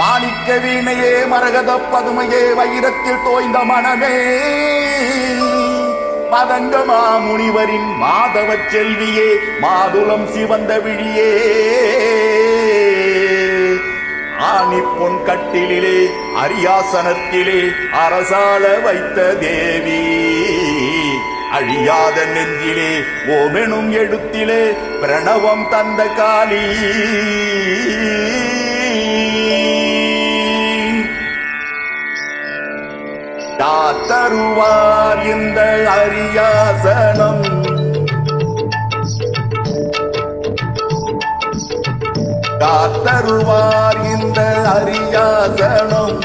மாணிக்க வீணையே மரகத பதுமையே வைரத்தில் தோய்ந்த மனமே. மதங்கமா முனிவரின் மாதவ செல்வியே மாதுளம் சிவந்த விழியே. ஆணி பொன் கட்டிலே அரியாசனத்திலே அரசாள வைத்த தேவி. அழியாத நெஞ்சிலே ஓமெனும் எழுத்திலே பிரணவம் தந்த காளி. தருவார் இந்த அரியாசனம். காத்தருவார் இந்த அரியாசனம்.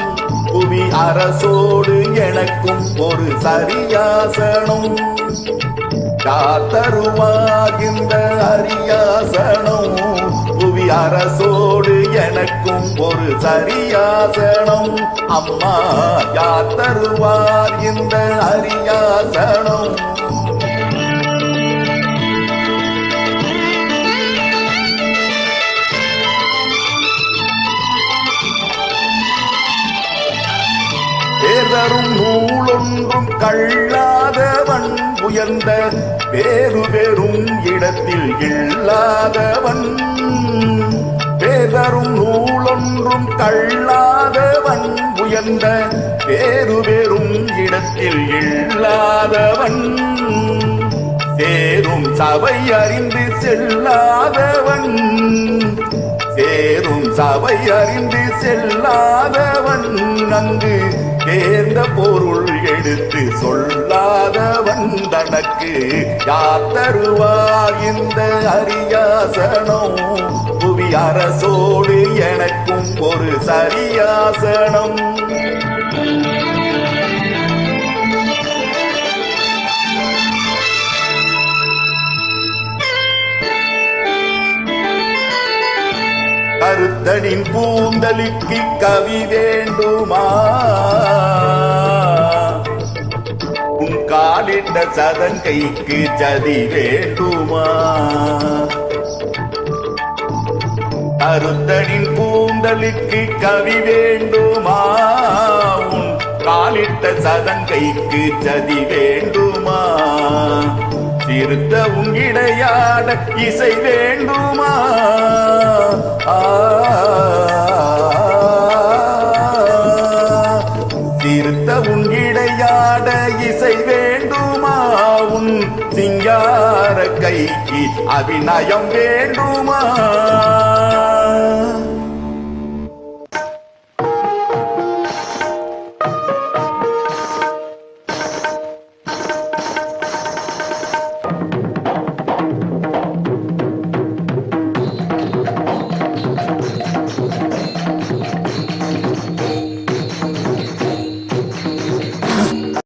புவி அரசோடு எனக்கும் ஒரு சரியாசனம். காத்தருவார் இந்த அரியாசனம். புவி அரசோடு எனக்கும் ஒரு சரியாசனம். அம்மா யார் தருவார் இந்த அரியாசனம்? பேதரும் நூலொன்றும் கள்ளாதவன் உயர்ந்த வேறு பெறும் இடத்தில் இல்லாதவன். பேதரும் நூலொன்றும் கள்ளாதவன் உயர்ந்த வேறு பெறும் இடத்தில் இல்லாதவன் சேரும் சபை அறிந்து செல்லாதவன் சேரும் சபை அறிந்து செல்லாதவன் அங்கு தேர்ந்த பொருள் எடுத்து சொல்லாதவன் தனக்கு யார் தருவார் இந்த அரியாசனம்? புவி அரசோடு எனக்கும் ஒரு சரியாசனம். கருத்தனின் பூந்தலுக்கு கவி வேண்டுமா? கொண்ட சதங்கைக்கு ஜதி வேண்டுமா? கருத்தனின் பூந்தலுக்கு கவி வேண்டுமா? உன் காலிட்ட சதங்கைக்கு ஜதி வேண்டுமா? திருத்த உங்கிடையாட இசை வேண்டுமா? சிரித்த உன் இடையாட இசை வேண்டுமா? உன் சிங்கார கைக்கு அபிநயம் வேண்டுமா?